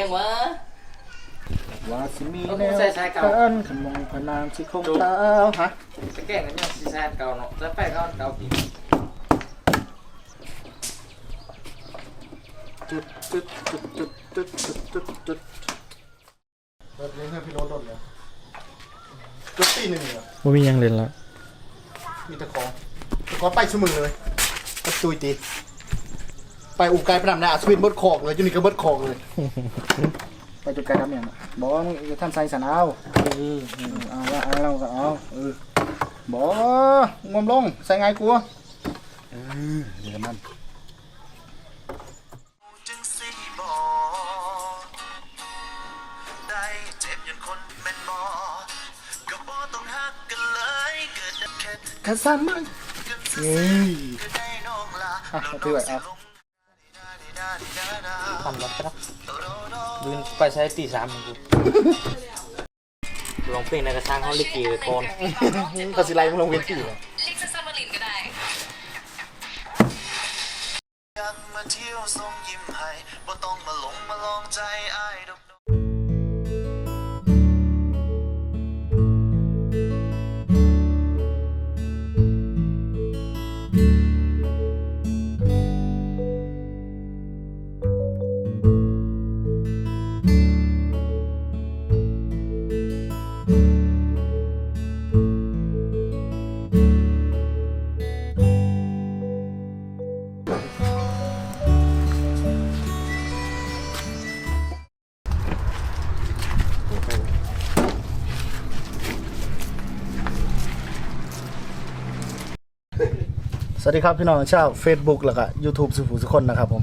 ยังว่าว่าสิมีเอาแนวใส่สายเก่าเอิ้นขมงพนามสิคงเท้าฮะสแกนกันยังซีซ่าเก่าเนาะแล้วไปก็เก่าปีจุดจุดจุดจุดจุดจุดจุดจุดรถเลี้ยงเพื่อนพี่โรถรถเลยรถตีหนึ่งเหรอว่ามีหยังเล่นแล้วมีตะขอตะขอไปชั่วมือเลยก็ตุยตี ไปอุกไก่พนำนะสวินเบิร์ดคอกเลยจุนี่ก็เบิร์ดคอกเลยไปจุดไก่ทำอย่างน่ะบอกว่ามึงจะทำใส่สันเอาเออเออเอาว่าเอาเราก็เอาเออบอกงมลงใส่ไงกลัวเออเดี๋ยวมันจึงสิบอกได้เจ็บยันคนเป็นบอก็บอต้องหักกันเลยเกิดแค่ขันซ้ำมึงกันเฮ้ยก็ได้น้องลาอะถือไว้เอา ทำแล้วครับยืนไปใช้ตีสามของกูลองเพลงในกระชังเขาลิเกไปก่อนเขาสิไล่มึงลงเวทีเลยเรียกซัมมารินก็ได้อยากมาเที่ยวส่งยิ้มให้บ่ต้องมาหลงมาลองใจอ้ายดอก สวัสดีครับพี่น้องชาว Facebook แล้วก็ YouTube สุภูสุคนนะครับผม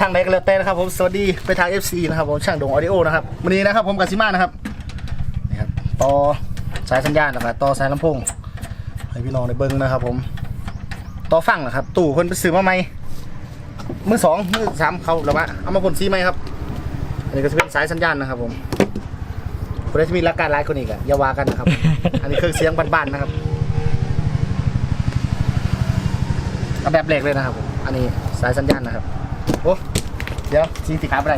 ทางใดก็แล้วแต่นะครับผมสวัสดีไปทาง FC นะครับผมช่างดงออดิโอนะครับวันนี้นะครับผมกับซิมานะครับนี่ครับต่อสายสัญญาณนะครับต่อสายลำโพงให้พี่น้องได้เบิ้งนะครับผมต่อฟังนะครับตู่เพิ่นไปซื้อมาใหมมือสองมือสามเขาแล้วมาเอามาพ่นสีใหมครับอันนี้ก็จะเป็นสายสัญญาณนะครับผมคนที่มีหลักการหลายคนอีกอะอย่าว่ากันนะครับ อันนี้เครื่องเสียงบ้านๆนะครับ เอาแบบเหล็กเลยนะครับผมอันนี้สายสัญญาณนะครับโอ้เดี๋ยวซีติครับอะไร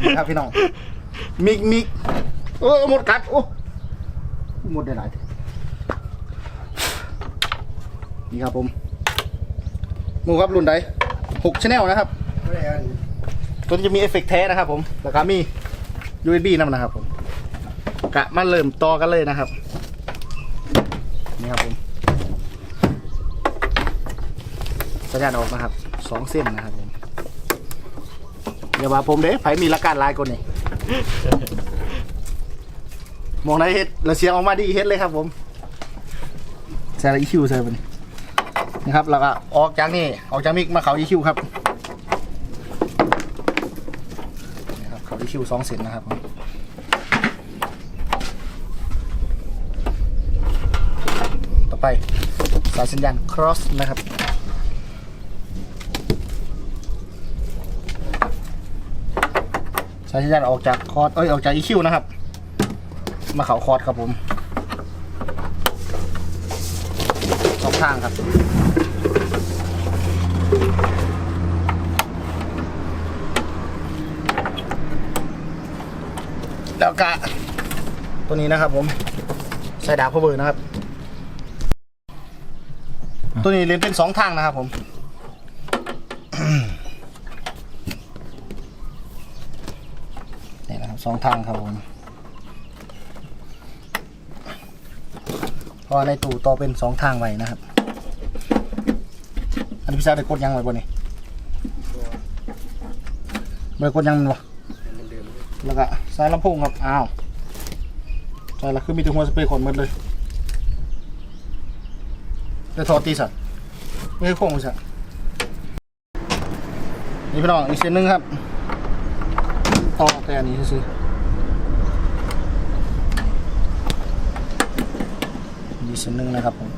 นี่ครับพี่น้องมิกมิกโอ้หมดกัดโอ้หมดได้หลายนี่ครับผมหมูครับรุ่นใดหกชแนลนะครับตัวนี้จะมีเอฟเฟกต์แท้นะครับผมแล้วก็มี USB นำนะครับผมกะมาเริ่มต่อกันเลยนะครับ นี่ครับผม สัญญาณออกนะครับสองเส้นนะครับผมอย่าว่าผมเด้ไผมีหลักการหลายคนนี่ มองไหนเฮ็ดแล้วเสียงออกมาดีเฮ็ดเลยครับผมใส่ละอีคิวใส่ไปนี่นะครับแล้วก็ออกจากนี่ออกจากมิกมาเขาอีคิวครับนี่ครับเขาอีคิวสองเส้นนะครับผมต่อไปสายสัญญาณ cross นะครับ สายสัญญาณออกจากคอร์ดเอ้ยออกจาก EQ นะครับ มาเขาคอร์ดครับผมสองทางครับแล้วก็ตัวนี้นะครับผมใส่ดาบพาวเวอร์นะครับ ตัวนี้เรียนเป็นสองทางนะครับผม นี่นะครับ สองทางครับผมเพราะในตู้ต่อเป็นสองทางไว้นะครับ อันนี้พี่สาวได้กดยังไว้บนนี่ไม่ได้กดยังวะแล้วก็สายลำโพงครับ อ้าวใช่ละคือมีแต่หัวสเปรย์ขนหมดเลยได้ทอตีสัตว์ไม่ใช่โค้งสัตว์นี่พี่น้องอีกเส้นหนึ่งครับ ต่อแต่อันนี้ซื้อมีเส้นหนึ่งนะครับผม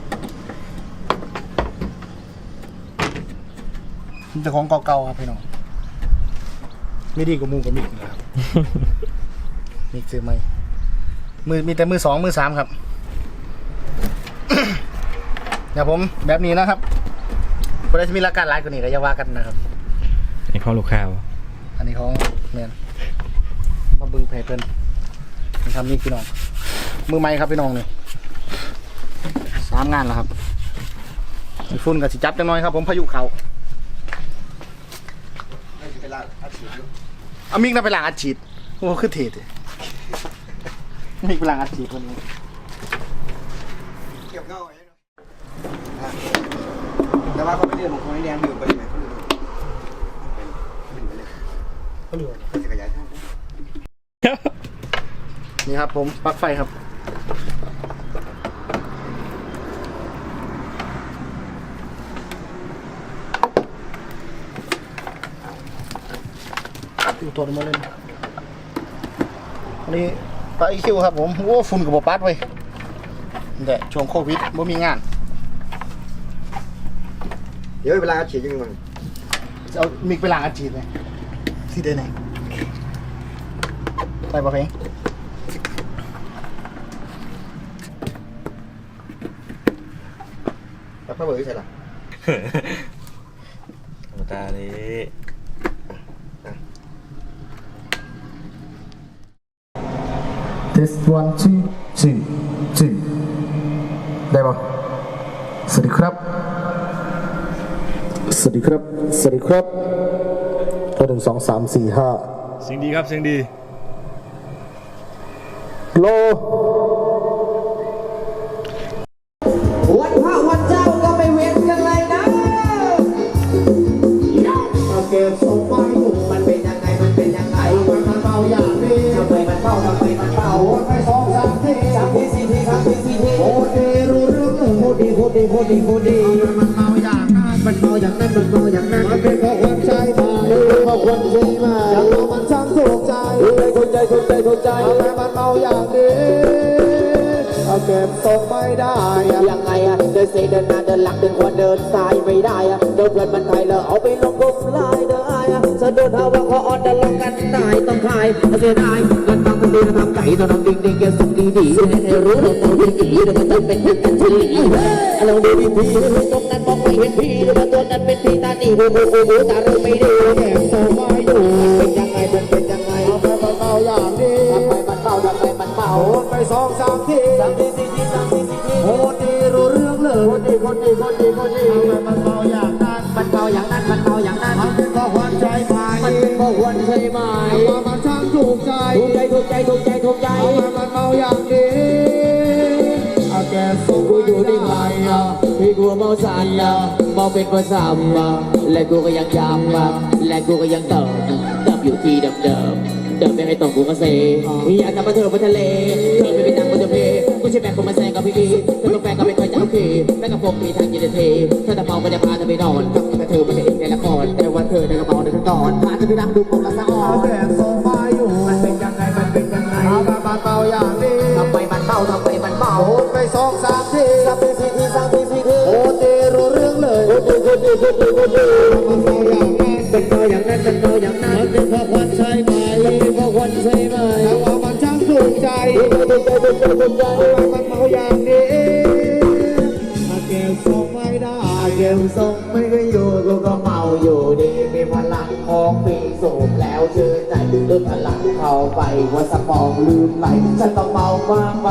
มีแต่ของเก่าๆครับพี่น้องไม่ดีกว่าหมูกับมิกนะครับมิกซื้อไหมมือมีแต่มือสองมือสามครับเดี๋ยวผมแบบนี้นะครับคนใดที่มีหลักการหลายกว่านี้ก็อย่าว่ากันนะครับไอ้ข้อลูกค้าวะอันนี้ของแมนมา เบึงแผลเพิ่นนี่ครับนี่พี่น้อง มือไม้ครับพี่น้องนี่สามงานแล้วครับมีฝุ่นกับสิจับจังน้อยครับ ผมพายุเขาเอามิกน่าไปล้างอัดฉีดโอ้คือเท่ดิมิกไปล้างอัดฉีดวันนี้เก็บเงาไว้เนอะอะแต่ว่าเขาไม่เรียนของคนนี้แดงอยู่ไปไหนเขาเรียนเป็นไปเลยเขาเหลือเขาจะขยายท่า นี่ครับผมปลั๊กไฟครับ อยู่ตัวนี้มาเล่นอันนี้ปลั๊กอีคิวครับผมโอ้ฝุ่นกับบปัดไว้ยแต่ช่วงโควิดบ่มีงาน เดี๋ยวเวลาฉีดยังไงจะเอามิกไปล้างอาจีนไหมที่ได้ไหนไปปะเพลง แล้วพระเบิดที่ใส่ละโอ้ตาเลย test one two two two ได้ปะสวัสดีครับ สวัสดีครับ สวัสดีครับหนึ่งสองสามสี่ห้าเสียงดีครับเสียงดี โล ดีโอ้ดีโอ้ดีมันเบาอย่างนั้นมันเบาอย่างนั้นมันเบาอย่างนั้นมันเป็นเพราะความใจมาเพราะความใจมาอย่างเรามันช่างถูกใจถูกใจถูกใจถูกใจทำไมมันเบาอย่างนี้เอาเก็บตกไม่ได้ยังไงอะเดินเซเดินหน้าเดินหลังเดินขวาเดินซ้ายไม่ได้อะเดินเพื่อนมันไทยเลยเอาไปลงกลุ่มไลน์เดินอายอะสะดุดหาว่าขาอ่อนเดินลงกันตายต้องขายเสียดายเงินทำมันดีทำไก่ต้องทำดิ่งดิ่งแกส่งดีดีรู้เราต้องดีดีเดี๋ยวมันต้องเป็น อาราดูดีพีตรงนั้นมองไม่เห็นพี่หรือว่าตัวนั้นเป็นพี่ตาดีดูดูดูตาเราไม่ดีแอบโตไม่ เมาเป็นประจำอะและกูก็ยังย้ำอะและกูก็ยังเติมเติมอยู่ที่เดิมเดิมๆเดิมไม่ให้ตกกูก็เซอยากกลับมาเธอบนทะเลเธอไม่ไปนั่งบนเรือเพกูใช่แบกคนมาแซงกับพี่ดีเธอเป็นแฟนก็ไม่ค่อยจะโอเคแม่กับผมมีทางยินดีเธอจะเมาก็จะพาเธอไปนอนกับกับเธอไม่ได้ในละครแต่วันเธอในกระเป๋าในทั้งตอนพาเธอไปนั่งดูผมละสะอ่อนแต่โซฟาอยู่มันเป็นยังไงมันเป็นยังไงทำไมมันเบาอย่างนี้ทำไมมันเบาทำไมมันเบาโอนไปสองสา ใช่ไหมแต่ว่ามันช่างถูกใจถูกใจถูกใจถูกใจทำไมมันเบาอย่างนี้อาเก็บทรงไม่ได้อาเก็บทรงไม่ได้อยู่กูก็เมาอยู่ดีมีพลังของปีสูบแล้วชื่นใจลืมพลังเข้าไปว่าสมองลืมไหลฉันต้องเมามากไป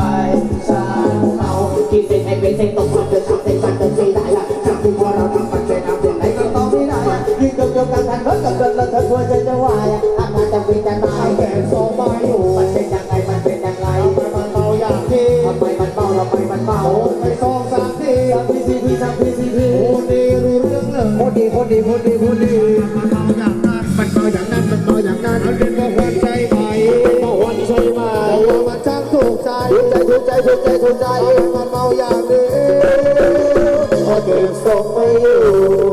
มีสักพีซีพีโครดีรู้เรื่องเลยโคตดีโคตดีโคตดีโคตดีมันเมาอย่างนั้นมันเมาอย่างนั้นมันเมาอย่างนั้นมันเป็นเพราหัวใจใหม่เป็นพราหัวใจใหม่เรามาช่างถูกใจถูกใจถูกใจถูกใจถูกใจมันเมาอย่างนี้พอเดินส่งไม่อยู่